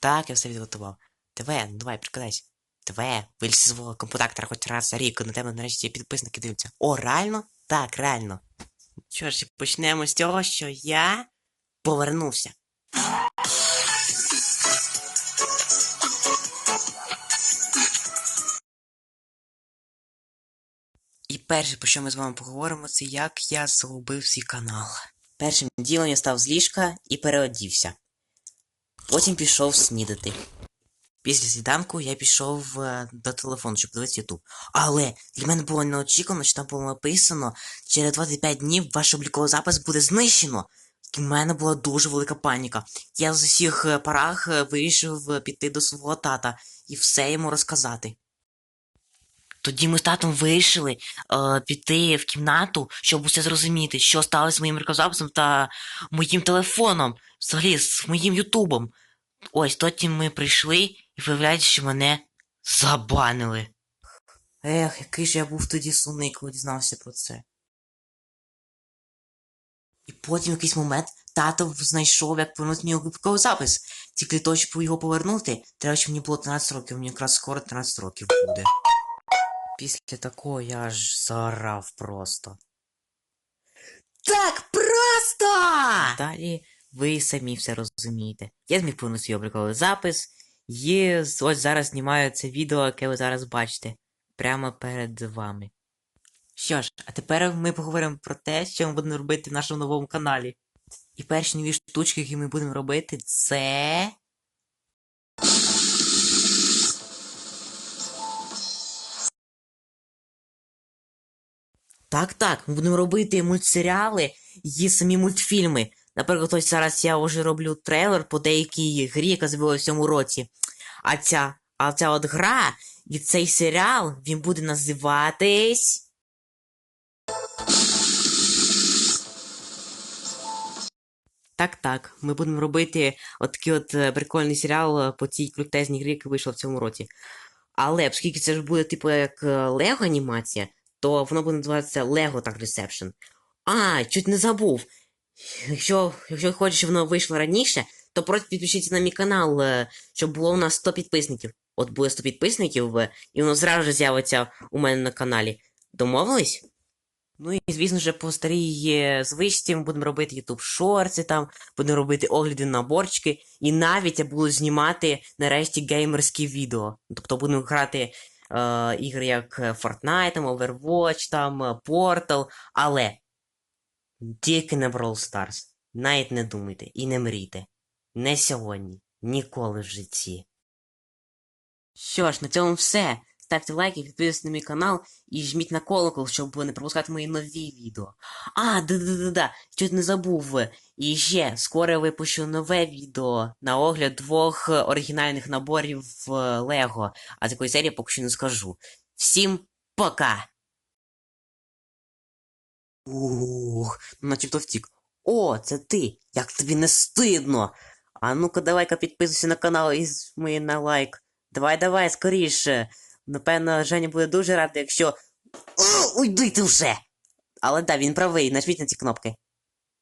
Так, я все відготував. ТВ, ну давай, прикладайся. ТВ, вилізь зі свого компутактора хоч раз за рік, на тебе нарешті підписники дивляться. О, реально? Так, реально. Що ж, почнемо з того, що я повернувся. І перше, про що ми з вами поговоримо, це як я загубив свій канал. Першим ділом я став з ліжка і переодівся. Потім пішов снідати. Після сніданку я пішов е, до телефону, щоб дивитися Ютуб. Але для мене було неочікувано, що там було написано, через 25 днів ваш обліковий запис буде знищено. В мене була дуже велика паніка. Я з усіх е, парах е, вирішив е, піти до свого тата і все йому розказати. Тоді ми з татом вирішили е, піти в кімнату, щоб усе зрозуміти, що сталося з моїм рекозаписом та моїм телефоном, взагалі з моїм ютубом. Ось потім ми прийшли і виявляється, що мене забанили. Ех, який ж я був тоді сумний, коли дізнався про це. І потім в якийсь момент тато знайшов, як повернути мій обліковий запис. Тільки для того, щоб його повернути, треба, щоб мені було 13 років, мені якраз скоро 13 років буде. Після такого я аж заорав просто. Так просто! Далі ви самі все розумієте. Я зміг свій обліковий запис, і ось зараз знімаю це відео, яке ви зараз бачите, прямо перед вами. Що ж, а тепер ми поговоримо про те, що ми будемо робити в нашому новому каналі. І перші нові штучки, які ми будемо робити, це. Так, так, ми будемо робити мультсеріали і самі мультфільми. Наприклад, ось зараз я вже роблю трейлер по деякій грі, яка з'явилася в цьому році. А ця, а ця от гра і цей серіал він буде називатись. Так, так, ми будемо робити от такий от е, прикольний серіал е, по цій крутезній грі, яка вийшла в цьому році. Але оскільки це ж буде, типу, як Лего анімація, то воно буде називатися Lego Tag Reception. А, чуть не забув. Якщо, якщо хочеш, щоб воно вийшло раніше, то просто підпишіться на мій канал, е, щоб було у нас 100 підписників. От буде 100 підписників, е, і воно зразу ж з'явиться у мене на каналі. Домовились? Ну і звісно ж, по старій е, звичці ми будемо робити YouTube шорти там, будемо робити огляди на наборчики, і навіть я буду знімати нарешті геймерські відео. Тобто будемо грати е, ігри як Fortnite, там, Overwatch, там, е, Portal, але тільки не Brawl Stars. Навіть не думайте і не мрійте. Не сьогодні, ніколи в житті. Що ж, на цьому все. Ставте лайки, підписуйтесь на мій канал і жміть на колокол, щоб не пропускати мої нові відео. А, да-да-да-да, чуть не забув. І ще скоро випущу нове відео на огляд двох оригінальних наборів Лего, а з якої серії поки що не скажу. Всім пока! Ух, начебто втік. О, це ти! Як тобі не стидно! А ну-ка, давай-ка підписуйся на канал і жми на лайк. Давай, давай, скоріше. Напевно, Женя буде дуже радий, якщо. О, уйди ти вже! Але так, він правий, нажміть на ці кнопки.